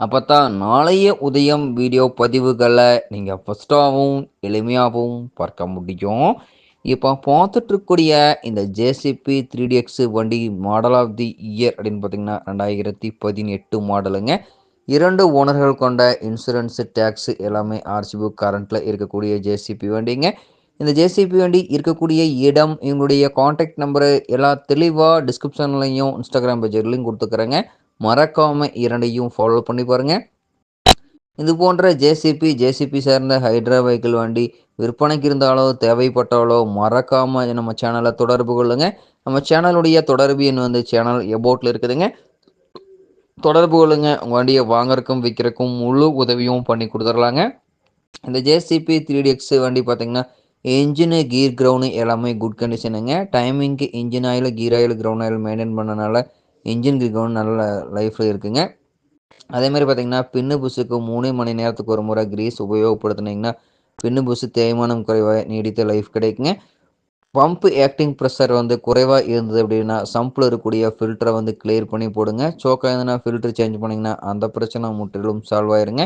அப்போ தான் நாளைய உதயம் வீடியோ பதிவுகளை நீங்கள் ஃபஸ்ட்டாகவும் எளிமையாகவும் பார்க்க முடியும். இப்போ பார்த்துட்ருக்கூடிய இந்த ஜேசிபி த்ரீ டிஎக்ஸ் வண்டி மாடல் ஆஃப் தி இயர் அப்படின்னு பார்த்தீங்கன்னா ரெண்டாயிரத்தி பதினெட்டு மாடலுங்க இரண்டு ஓனர்கள் கொண்ட இன்சூரன்ஸு டேக்ஸு எல்லாமே ஆர்சி கரண்ட்டில் இருக்கக்கூடிய ஜேசிபி வண்டிங்க. இந்த ஜேசிபி வண்டி இருக்கக்கூடிய இடம் எங்களுடைய காண்டாக்ட் நம்பரு எல்லா தெளிவாக டிஸ்கிரிப்ஷன்லையும் இன்ஸ்டாகிராம் பேஜர்லையும் கொடுத்துக்கிறேங்க. மறக்காமல் இரண்டையும் ஃபாலோ பண்ணி பாருங்கள் இது போன்ற ஜேசிபி ஜேசிபி சார்ந்த ஹைட்ரா வெஹிக்கிள் வண்டி விற்பனைக்கு இருந்தாலோ தேவைப்பட்டாலோ மறக்காமல் நம்ம சேனலை தொடர்பு கொள்ளுங்க. நம்ம சேனலுடைய தொடர்பு எண் வந்து சேனல் எபோட்டில் இருக்குதுங்க. தொடர்பு கொள்ளுங்க. உங்கள் வண்டியை வாங்குறக்கும் விற்கிறக்கும் முழு உதவியும் பண்ணி கொடுத்துர்லாங்க இந்த ஜேசிபி த்ரீ எக்ஸ் வண்டி பார்த்தீங்கன்னா இன்ஜினு கீர் கிரவுண்டு எல்லாமே குட் கண்டிஷனுங்க டைமிங்க்கு engine oil gear oil ground oil maintain பண்ணனால இன்ஜின் கீர் நல்ல லைஃப்பில் இருக்குங்க. அதே மாதிரி பார்த்தீங்கன்னா பின்னு புஷுக்கு மூணு மணி நேரத்துக்கு ஒரு முறை கிரீஸ் உபயோகப்படுத்துனீங்கன்னா பின்னு புஷு தேய்மானம் குறைவாக நீடித்த லைஃப் கிடைக்குங்க. பம்ப் ஆக்டிங் ப்ரெஷர் வந்து குறைவாக இருந்தது அப்படின்னா சம்பில் இருக்கக்கூடிய ஃபில்டரை வந்து கிளியர் பண்ணி போடுங்க. சோக்காக இருந்ததுன்னா ஃபில்டர் சேஞ்ச் பண்ணிங்கன்னா அந்த பிரச்சனை முற்றிலும் சால்வ் ஆயிருங்க.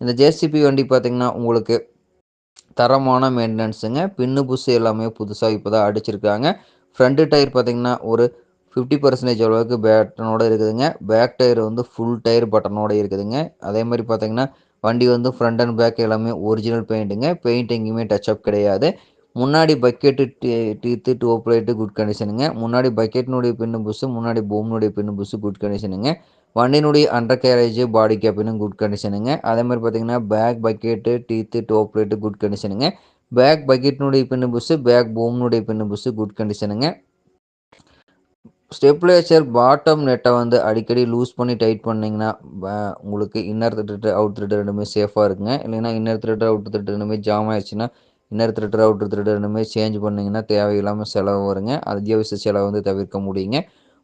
இந்த ஜேசிபி வண்டி பார்த்திங்கன்னா உங்களுக்கு தரமான மெயின்டெனன்ஸுங்க பின்னு புஷ் எல்லாமே புதுசாக இப்போ தான் அடிச்சிருக்காங்க. ஃப்ரண்ட்டு டயர் பார்த்திங்கன்னா ஒரு ஃபிஃப்டி பர்சன்டேஜ் அளவுக்கு பேட்டனோட இருக்குதுங்க. பேக் டயர் வந்து ஃபுல் டயர் பட்டனோட இருக்குதுங்க. அதே மாதிரி பார்த்தீங்கன்னா வண்டி வந்து ஃப்ரண்ட் அண்ட் பேக் எல்லாமே ஒரிஜினல் பெயிண்ட்டுங்க பெயிண்ட் எங்கேயுமே டச்சப் கிடையாது. முன்னாடி bucket teeth top light good கண்டிஷனுங்க முன்னாடி பக்கெட்டினுடைய பின்னு புஸ்ஸு முன்னாடி பூம்னுடைய பின்னு புஸ்ஸு குட் கண்டிஷனுங்க வண்டியினுடைய அண்டர் கேரேஜ் பாடி கேப்பினும் குட் கண்டிஷனுங்க அதே மாதிரி பார்த்தீங்கன்னா back bucket teeth top light good கண்டிஷனுங்க back பக்கெட்டினுடைய பின்னு புஸ்ஸு பேக் பூம்னுடைய பின்னு புஸ்ஸு குட் கண்டிஷனுங்க ஸ்டெப்லேச்சர் பாட்டம் நெட்டை வந்து அடிக்கடி லூஸ் பண்ணி டைட் பண்ணிங்கன்னா உங்களுக்கு இன்னர் த்ரெட்டு அவுட் த்ரெட்டு ரெண்டுமே சேஃபாக இருக்குங்க. இல்லைன்னா இன்னர் த்ரெட்டு அவுட் த்ரெட்டு ரெண்டுமே ஜாம் ஆயிடுச்சுன்னா இன்னர் த்ரெட்டு அவுட் த்ரெட்டு ரெண்டுமே சேஞ்ச் பண்ணிங்கன்னா தேவையில்லாமல் செலவு வருங்க. அத்தியாவசிய செலவு வந்து தவிர்க்க முடியுங்க.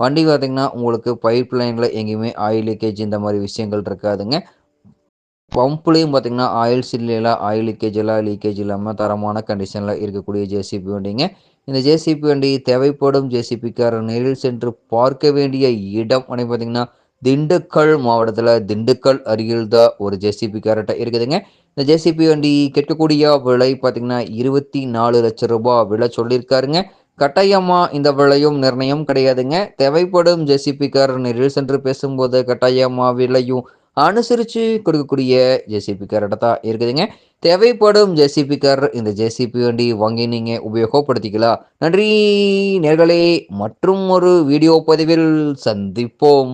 வண்டி பார்த்திங்கன்னா உங்களுக்கு பைப் லைனில் எங்கேயுமே ஆயில் லீக்கேஜ் இந்த மாதிரி விஷயங்கள் இருக்காதுங்க. பம்ப்லேயும் பார்த்தீங்கன்னா ஆயில் சில்லாம் ஆயில் லீக்கேஜ் எல்லாம் லீக்கேஜ் இல்லாமல் தரமான கண்டிஷனில் இருக்கக்கூடிய ஜேசிபி வண்டிங்க. இந்த ஜேசிபி வண்டி தேவைப்படும் ஜேசிபிக்காரர் நேரில் சென்று பார்க்க வேண்டிய இடம் அப்படின்னு பார்த்தீங்கன்னா திண்டுக்கல் மாவட்டத்தில் திண்டுக்கல் அருகில் தான் ஒரு ஜேசிபி கேரட்டாக இருக்குதுங்க. இந்த ஜேசிபி வண்டி கேட்கக்கூடிய விலை பார்த்தீங்கன்னா இருபத்தி நாலு லட்சம் ரூபாய் விலை சொல்லியிருக்காருங்க. கட்டாயமாக இந்த விலையும் நிர்ணயம் கிடையாதுங்க. தேவைப்படும் ஜேசிபிக்காரர் நேரில் சென்று பேசும்போது கட்டாயமாக விலையும் அனுசரித்து கொடுக்கக்கூடிய ஜேசிபி கார்ட்ட தான் இருக்குதுங்க. தேவைப்படும் ஜேசிபி கார் இந்த ஜேசிபி வண்டி வாங்கி நீங்கள் உபயோகப்படுத்திக்கலாம் நன்றி நேர்களே. மற்றும் ஒரு வீடியோ பதிவில் சந்திப்போம்.